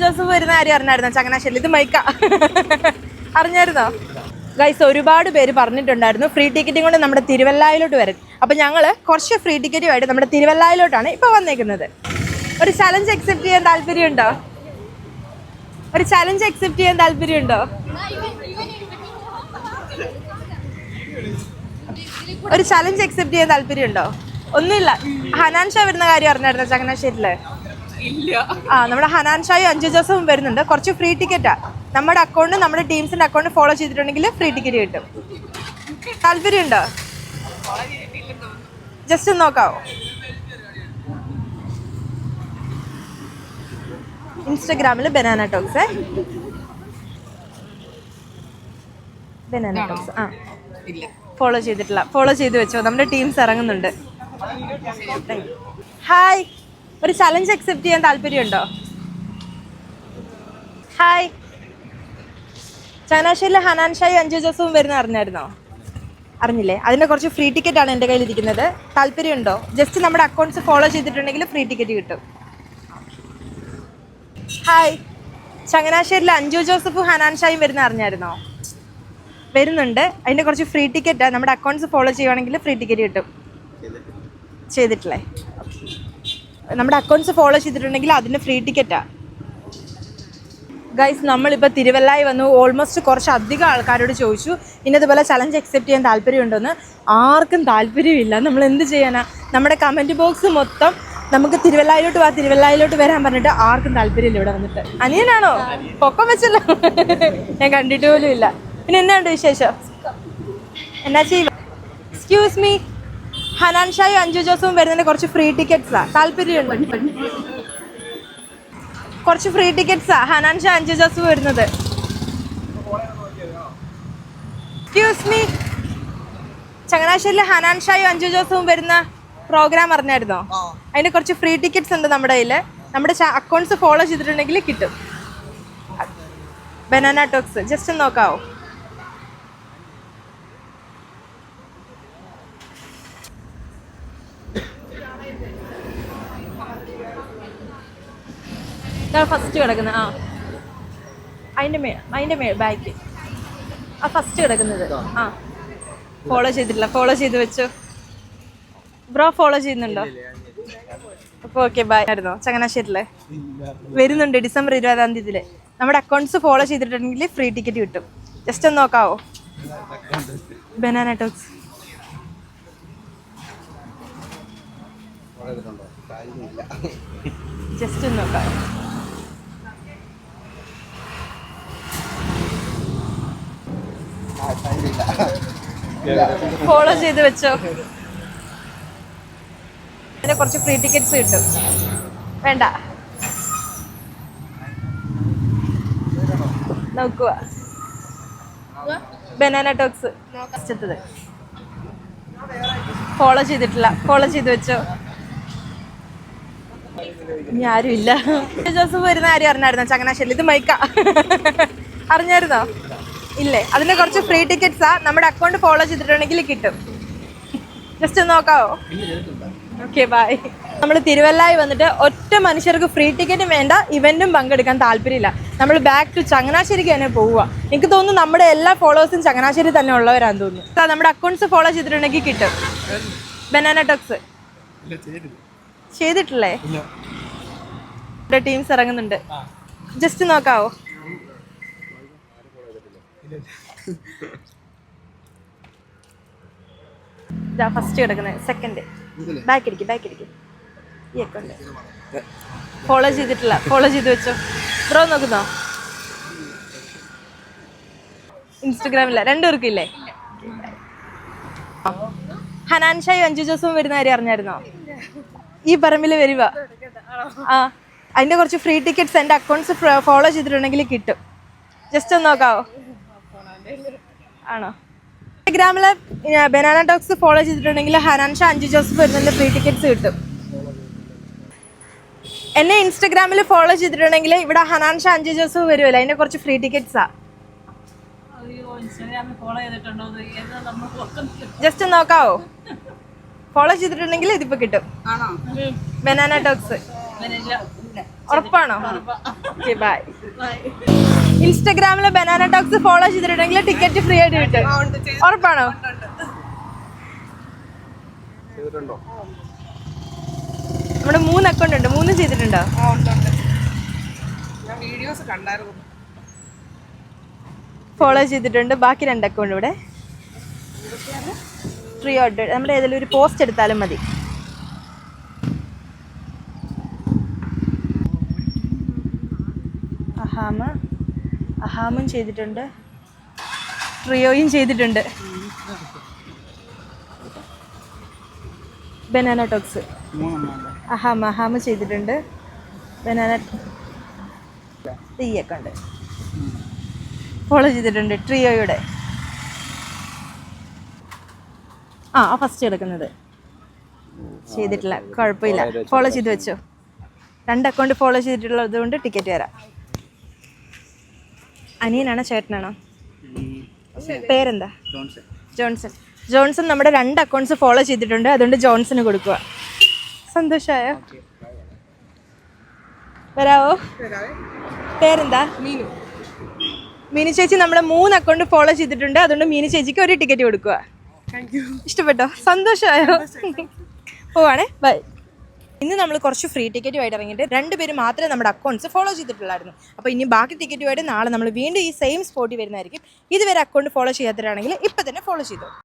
Joseph വരുന്ന കാര്യം അറിഞ്ഞായിരുന്നോ? ചങ്ങനാശ്ശേരി ഇത് മൈക്ക. അറിഞ്ഞായിരുന്നോ? ഗൈസ് ഒരുപാട് പേര് പറഞ്ഞിട്ടുണ്ടായിരുന്നു ഫ്രീ ടിക്കറ്റും കൊണ്ട് നമ്മുടെ തിരുവല്ലായിലോട്ട് വരും. അപ്പം ഞങ്ങൾ കുറച്ച് ഫ്രീ ടിക്കറ്റുമായിട്ട് നമ്മുടെ തിരുവല്ലായിലോട്ടാണ് ഇപ്പോൾ വന്നേക്കുന്നത്. ഒരു ചലഞ്ച് അക്സെപ്റ്റ് ചെയ്യാൻ താല്പര്യമുണ്ടോ? ഒരു ചലഞ്ച് അക്സെപ്റ്റ് ചെയ്യാൻ താല്പര്യമുണ്ടോ? ഒരു ചലഞ്ച് അക്സെപ്റ്റ് ചെയ്യാൻ താല്പര്യമുണ്ടോ? ഒന്നുമില്ല. ഹനാൻഷ വരുന്ന കാര്യം അറിഞ്ഞായിരുന്നോ ചങ്ങനാശ്ശേരിയിൽ ആ നമ്മുടെ ഹനാൻ ഷായും അഞ്ചു ജോസഫും വരുന്നുണ്ട്. കുറച്ച് ഫ്രീ ടിക്കറ്റാ നമ്മുടെ അക്കൗണ്ട് നമ്മുടെ ടീംസിന്റെ അക്കൗണ്ട് ഫോളോ ചെയ്തിട്ടുണ്ടെങ്കിൽ ഫ്രീ ടിക്കറ്റ് കിട്ടും. താല്പര്യമുണ്ടോ? ജസ്റ്റ് ഒന്ന് നോക്കാവോ? ഇൻസ്റ്റഗ്രാമിൽ ബനാന ടോക്സ് ബനാന ടോക്സ് ആ. ഫോളോ ചെയ്തിട്ടില്ല. ഫോളോ ചെയ്ത് വെച്ചോ. നമ്മുടെ ടീംസ് ഇറങ്ങുന്നുണ്ട്. ഹായ് ഒരു ചലഞ്ച് അക്സെപ്റ്റ് ചെയ്യാൻ താല്പര്യമുണ്ടോ? ഹായ് ചങ്ങനാശ്ശേരിയിലെ ഹനാൻ ഷായി അഞ്ചു ജോസഫും വരുന്ന അറിഞ്ഞായിരുന്നോ? അറിഞ്ഞില്ലേ? അതിന്റെ കുറച്ച് ഫ്രീ ടിക്കറ്റ് ആണ് എന്റെ കയ്യിൽ ഇരിക്കുന്നത് താല്പര്യമുണ്ടോ? ജസ്റ്റ് നമ്മുടെ അക്കൗണ്ട്സ് ഫോളോ ചെയ്തിട്ടുണ്ടെങ്കിൽ ഫ്രീ ടിക്കറ്റ് കിട്ടും. ഹായ് ചങ്ങനാശ്ശേരിയിലെ അഞ്ജു ജോസഫും ഹനാൻ ഷായും വരുന്ന അറിഞ്ഞായിരുന്നോ? വരുന്നുണ്ട്. അതിന്റെ കുറച്ച് ഫ്രീ ടിക്കറ്റ് നമ്മുടെ അക്കൗണ്ട്സ് ഫോളോ ചെയ്യുവാണെങ്കിൽ ഫ്രീ ടിക്കറ്റ് കിട്ടും. ചെയ്തിട്ടില്ലേ? നമ്മുടെ അക്കൗണ്ട്സ് ഫോളോ ചെയ്തിട്ടുണ്ടെങ്കിൽ അതിന് ഫ്രീ ടിക്കറ്റാണ് ഗൈസ് നമ്മളിപ്പോൾ തിരുവല്ലായി വന്നു. ഓൾമോസ്റ്റ് കുറച്ച് അധികം ആൾക്കാരോട് ചോദിച്ചു. ഇന്നതുപോലെ ചലഞ്ച് അക്സെപ്റ്റ് ചെയ്യാൻ താല്പര്യമുണ്ടെന്ന് ആർക്കും താല്പര്യമില്ല. നമ്മൾ എന്ത് ചെയ്യാനാ? നമ്മുടെ കമന്റ് ബോക്സ് മൊത്തം നമുക്ക് തിരുവല്ലായിലോട്ട് വാ തിരുവല്ലായിലോട്ട് വരാൻ പറഞ്ഞിട്ട് ആർക്കും താല്പര്യമില്ല ഇവിടെ വന്നിട്ട്. അനിയനാണോ? പൊക്കം വെച്ചല്ലോ. ഞാൻ കണ്ടിട്ട് പോലും ഇല്ല. പിന്നെ എന്നാണ്ട് വിശേഷം? എന്നാ ചെയ്യുക എക്സ്ക്യൂസ് മീ ഹനാൻ ഷായും അഞ്ജു ജോസും വരുന്നതിന് കുറച്ച് ഫ്രീ ടിക്കറ്റ്സ് ആ. താല്പര്യമുണ്ട്? കുറച്ച് ഫ്രീ ടിക്കറ്റ്സാ ഹനാൻ ഷാ അഞ്ജു ജോസും വരുന്നത്. എക്സ്ക്യൂസ് മീ ചങ്ങനാശ്ശേരിയിൽ ഹനാൻ ഷായും അഞ്ജു ജോസഫും വരുന്ന പ്രോഗ്രാം അറിഞ്ഞായിരുന്നോ? അതിന് കുറച്ച് ഫ്രീ ടിക്കറ്റ്സ് ഉണ്ട് നമ്മുടെ കയ്യിൽ നമ്മുടെ അക്കൗണ്ട്സ് ഫോളോ ചെയ്തിട്ടുണ്ടെങ്കിൽ കിട്ടും. ബനാന ടോക്സ് ജസ്റ്റ് നോക്കാവോ? ഇതാണ് ഫസ്റ്റ് കിടക്കുന്നത്. ആ. അതിന്റെ മേ അതിന്റെ മേ ബാക്ക് ആ ഫസ്റ്റ് കിടക്കുന്നത്. ആ. ഫോളോ ചെയ്തിട്ടില്ല. ഫോളോ ചെയ്ത് വെച്ചു. ബ്രോ ഫോളോ ചെയ്യുന്നുണ്ടോ? അപ്പോൾ ഓക്കെ ബൈ ആയിരുന്നോ? ചങ്ങനാശ്ശേരിയിലെ വരുന്നുണ്ട് ഡിസംബർ ഇരുപതാം തീയതിയിൽ. നമ്മുടെ അക്കൗണ്ട്സ് ഫോളോ ചെയ്തിട്ടുണ്ടെങ്കിൽ ഫ്രീ ടിക്കറ്റ് കിട്ടും. ജസ്റ്റ് ഒന്ന് നോക്കാവോ? ബനാന ടോക്സ് ജസ്റ്റ് ഒന്ന് നോക്കാവോ? ഫോളോ ചെയ്ത് വെച്ചോ. അതിന് കുറച്ച് ഫ്രീ ടിക്കറ്റ്സ് കിട്ടും. വേണ്ട. നോക്കുക ബനാന ടോക്സ്. ഫസ്റ്റത്തത് ഫോളോ ചെയ്തിട്ടില്ല. ഫോളോ ചെയ്ത് വെച്ചോ. ഇനി ആരും ഇല്ല ജോസഫ് വരുന്ന ആരും അറിഞ്ഞായിരുന്നോ ചങ്ങനാശ്ശേരി? ഇത് മൈക്ക. അറിഞ്ഞായിരുന്നോ? ഇല്ലേ? അതിന് കുറച്ച് ഫ്രീ ടിക്കറ്റ്സ് ടിക്കറ്റ്സാ നമ്മുടെ അക്കൗണ്ട് ഫോളോ ചെയ്തിട്ടുണ്ടെങ്കിൽ കിട്ടും. ജസ്റ്റ് ഒന്ന് നോക്കാവോ? ഓക്കെ ബൈ നമ്മൾ തിരുവല്ലായി വന്നിട്ട് ഒറ്റ മനുഷ്യർക്ക് ഫ്രീ ടിക്കറ്റും വേണ്ട ഇവന്റും പങ്കെടുക്കാൻ താല്പര്യമില്ല. നമ്മൾ ബാക്ക് ടു ചങ്ങനാശ്ശേരിക്ക് തന്നെ പോവുക എനിക്ക് തോന്നുന്നു നമ്മുടെ എല്ലാ ഫോളോവേഴ്സും ചങ്ങനാശ്ശേരി തന്നെ ഉള്ളവരാന്ന് തോന്നുന്നു. നമ്മുടെ അക്കൗണ്ട്സ് ഫോളോ ചെയ്തിട്ടുണ്ടെങ്കിൽ കിട്ടും. ബനാന ടോക്സ് ചെയ്തിട്ടില്ലേ. നമ്മുടെ ടീംസ് ഇറങ്ങുന്നുണ്ട്. ജസ്റ്റ് നോക്കാവോ? ഇതാ ഫസ്റ്റ് കിടക്കുന്നത് സെക്കൻഡ് ബാക്ക് ഇരിക്കും ബാക്ക് ഇരിക്കും ഈ അക്കൗണ്ട് ഫോളോ ചെയ്തിട്ടില്ല ഫോളോ ചെയ്ത് വെച്ചോ. ബ്രോ നോക്കുന്നോ? ഇൻസ്റ്റഗ്രാമില്ല രണ്ടുപേർക്കും ഇല്ലേ ഹനാൻ ഷായും അഞ്ചു ജോസും വരുന്ന കാര്യം അറിഞ്ഞായിരുന്നോ? ഈ പറമ്പിൽ വരുക ആ അതിന്റെ കുറച്ച് ഫ്രീ ടിക്കറ്റ്സ് എന്റെ അക്കൗണ്ട്സ് ഫോളോ ചെയ്തിട്ടുണ്ടെങ്കിൽ കിട്ടും. ജസ്റ്റ് ഒന്ന് നോക്കാവോ? ആണോ? ഇൻസ്റ്റഗ്രാമിലെ ബനാന ടോക്സ് ഫോളോ ചെയ്തിട്ടുണ്ടെങ്കിൽ ഹനാൻഷ അഞ്ചു ജോസഫ് വരുന്നതിന്റെ ഫ്രീ ടിക്കറ്റ്സ് കിട്ടും. എന്നെ ഇൻസ്റ്റഗ്രാമിൽ ഫോളോ ചെയ്തിട്ടുണ്ടെങ്കിൽ ഇവിടെ ഹനാൻഷ അഞ്ചു ജോസഫ് വരുമല്ലോ അതിന്റെ കുറച്ച് ഫ്രീ ടിക്കറ്റ്സാ ജസ്റ്റ് നോക്കാവോ? ഫോളോ ചെയ്തിട്ടുണ്ടെങ്കിൽ ഇതിപ്പോ കിട്ടും. Banana talks. ഉറപ്പാണോ? ഓക്കെ ബൈ ഇൻസ്റ്റഗ്രാമിലെ ബനാന ടോക്സ് ഫോളോ ചെയ്തിട്ടുണ്ടെങ്കിൽ ടിക്കറ്റ് ഫ്രീ ആയിട്ട് കിട്ടും. ഉറപ്പാണോ? ചെയ്തിട്ടുണ്ടോ? നമ്മുടെ മൂന്ന് അക്കൗണ്ട് ഉണ്ട്. മൂന്ന് ചെയ്തിട്ടുണ്ടോ? വീഡിയോസ് കണ്ടായിരുന്നു. ഫോളോ ചെയ്തിട്ടുണ്ട്. ബാക്കി രണ്ട് അക്കൗണ്ട് ഇവിടെ. ഫ്രീ ആയിട്ട് നമ്മുടെ ഏതെങ്കിലും ഒരു പോസ്റ്റ് എടുത്താലും മതി. അഹാമ. അഹാമും ചെയ്തിട്ടുണ്ട്. ട്രിയോയും ചെയ്തിട്ടുണ്ട്. Banana talks. അഹാമ അഹാമ ചെയ്തിട്ടുണ്ട്. ബനാന തീയൊക്കെ ഉണ്ട്. ഫോളോ ചെയ്തിട്ടുണ്ട് ട്രിയോയുടെ. ആ ആ ഫസ്റ്റ് എടുക്കുന്നത്. ചെയ്തിട്ടില്ല കുഴപ്പമില്ല. ഫോളോ ചെയ്ത് വെച്ചോ. രണ്ട് അക്കൗണ്ട് ഫോളോ ചെയ്തിട്ടുള്ളത് കൊണ്ട് ടിക്കറ്റ് തരാം അനിയനാണോ ചേട്ടനാണോ? പേരെന്താ? ജോൺസൺ. ജോൺസൺ. നമ്മുടെ രണ്ട് അക്കൗണ്ട്സ് ഫോളോ ചെയ്തിട്ടുണ്ട്. അതുകൊണ്ട് ജോൺസന് കൊടുക്കുക. സന്തോഷമായോ വരാവോ? പേരെന്താ? മീനു. മീനു ചേച്ചി നമ്മുടെ മൂന്ന് അക്കൗണ്ട് ഫോളോ ചെയ്തിട്ടുണ്ട്. അതുകൊണ്ട് മീനു ചേച്ചിക്ക് ഒരു ടിക്കറ്റ് കൊടുക്കുക. ഇഷ്ടപ്പെട്ടോ? സന്തോഷമായോ പോവാണേ. ബൈ. ഇന്ന് നമ്മൾ കുറച്ച് ഫ്രീ ടിക്കറ്റുമായിട്ട് ഇറങ്ങിയിട്ട് രണ്ടുപേര് മാത്രമേ നമ്മുടെ അക്കൗണ്ട്സ് ഫോളോ ചെയ്തിട്ടുള്ളായിരുന്നു. അപ്പോൾ ഇനി ബാക്കി ടിക്കറ്റുമായിട്ട് നാളെ നമ്മൾ വീണ്ടും ഈ സെയിം സ്പോട്ടിൽ വരുന്നതായിരിക്കും. ഇതുവരെ അക്കൗണ്ട് ഫോളോ ചെയ്യാത്തവരാണെങ്കിൽ ഇപ്പം തന്നെ ഫോളോ ചെയ്തു.